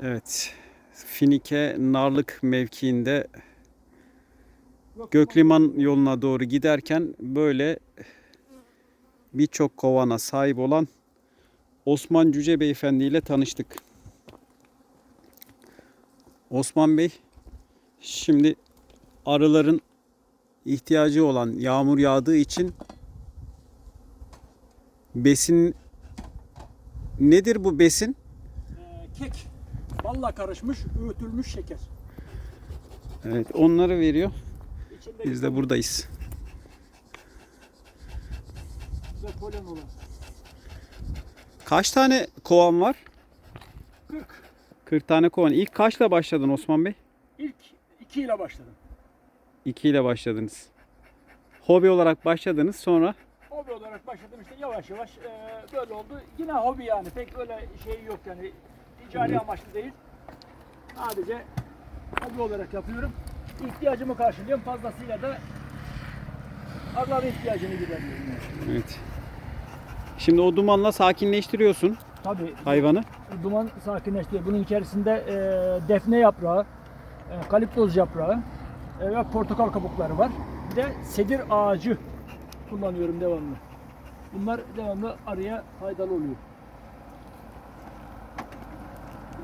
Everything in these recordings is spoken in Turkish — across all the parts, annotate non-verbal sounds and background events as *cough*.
Evet. Finike Narlık mevkiinde Gökliman yoluna doğru giderken böyle birçok kovana sahip olan Osman Cüce Beyefendi ile tanıştık. Osman Bey şimdi arıların ihtiyacı olan yağmur yağdığı için besin nedir bu besin? Ee, kek. Balla karışmış, öğütülmüş şeker. Evet onları veriyor. İçinde Biz de buradayız. ve polen olan. Kaç tane kovan var? 40. 40 tane kovan. İlk kaçla başladın Osman Bey? İlk 2 ile başladım. 2 ile başladınız. Hobi olarak başladınız sonra Hobi olarak başladım işte yavaş yavaş e, böyle oldu. Yine hobi yani pek öyle şey yok yani ticari amaçlı değil. Sadece hobi olarak yapıyorum. İhtiyacımı karşılıyorum fazlasıyla da arıların ihtiyacını gideriyorum. evet. Şimdi o dumanla sakinleştiriyorsun Tabii hayvanı. duman sakinleştiriyor. Bunun içerisinde e, defne yaprağı, e, kaliptoz yaprağı e, ve portakal kabukları var. Bir de sedir ağacı kullanıyorum devamlı. Bunlar devamlı arıya faydalı oluyor.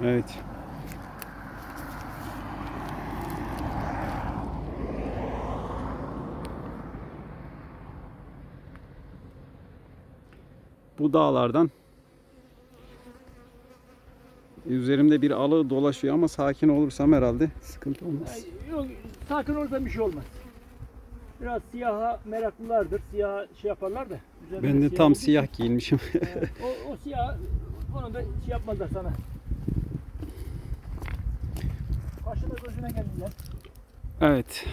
Evet. Bu dağlardan üzerimde bir alı dolaşıyor ama sakin olursam herhalde sıkıntı olmaz. Yok, sakin olursa bir şey olmaz. Biraz siyaha meraklılardır. Siyah şey yaparlar da. Ben de siyah tam siyah giyinmişim. o, o siyah onu da şey yapmazlar sana. Gözüne geldiler. evet.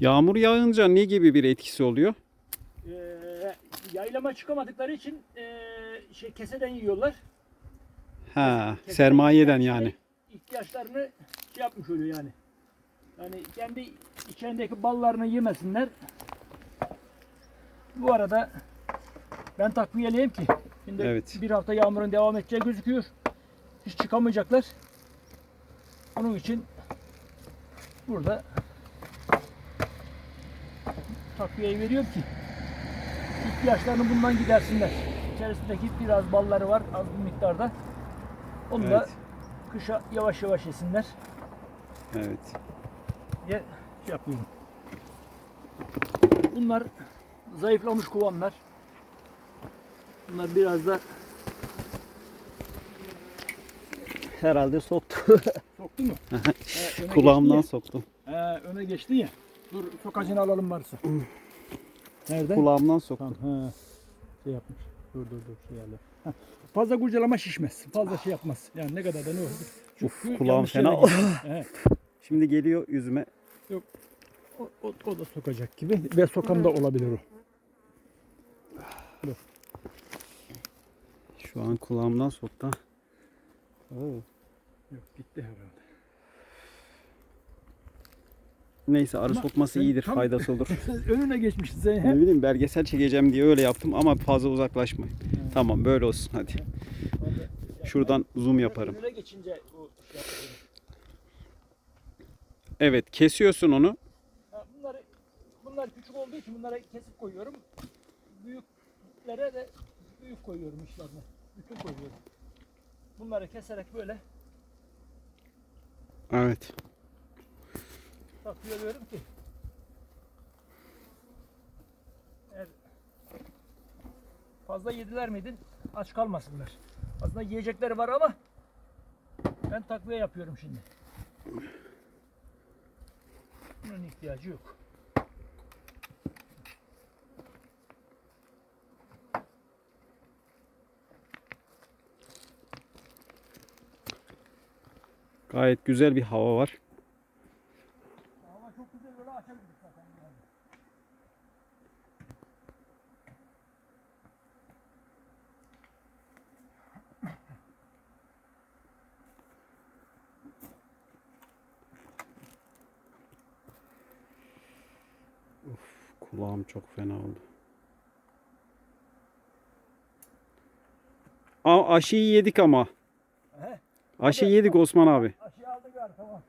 Yağmur yağınca ne gibi bir etkisi oluyor? Ee, yaylama çıkamadıkları için ee, şey keseden yiyorlar. Ha, Keseden sermayeden yani. ihtiyaçlarını şey yapmış oluyor yani. Yani kendi içindeki ballarını yemesinler. Bu arada ben takviyeliyim ki. Şimdi Evet. bir hafta yağmurun devam edeceği gözüküyor. Hiç çıkamayacaklar. Onun için burada takviyeyi veriyorum ki ihtiyaçlarını bundan gidersinler. İçerisindeki biraz balları var az bir miktarda. Onu da Evet. kışa yavaş yavaş yesinler Evet. Diye şey yapıyorum. Bunlar zayıflamış kovanlar. Bunlar biraz da herhalde soktu. *laughs* Soktu mu? Öne Kulağımdan soktum. He, öne geçti ya. Dur sokacını alalım varsa. Nerede? Kulağımdan soktum. Tamam, he. Şey yapmış. Dur dur dur şey yerler. Fazla kurcalama şişmez. Fazla şey yapmaz. Yani ne kadar da ne olur. Uf, Çünkü kulağım fena *laughs* Şimdi geliyor yüzüme. O, o, o da sokacak gibi ve sokan da olabilir o. Şu an kulağımdan soktu. Yok gitti herhalde. Neyse arı Ama sokması sen iyidir, tam- faydası olur. *laughs* Önüne geçmişsin sen ne bileyim belgesel çekeceğim diye öyle yaptım ama fazla uzaklaşmayın. Tamam böyle olsun hadi. Şuradan zoom yaparım. Önüne geçince o şey yapıyor. Evet kesiyorsun onu. Ha, bunları bunlar küçük olduğu için bunlara kesip koyuyorum. Büyüklere de büyük koyuyorum işlerine. Bütün koyuyorum. Bunları keserek böyle Evet. takviye ki eğer fazla yediler miydin aç kalmasınlar. Aslında yiyecekleri var ama ben takviye yapıyorum şimdi. Bunun ihtiyacı yok. Gayet güzel bir hava var. Ama çok güzel böyle açabiliriz zaten. yani. Kulağım çok fena oldu. A aşıyı yedik ama. He? Aşı yedik Osman abi. Aşağı aldı gari tamam.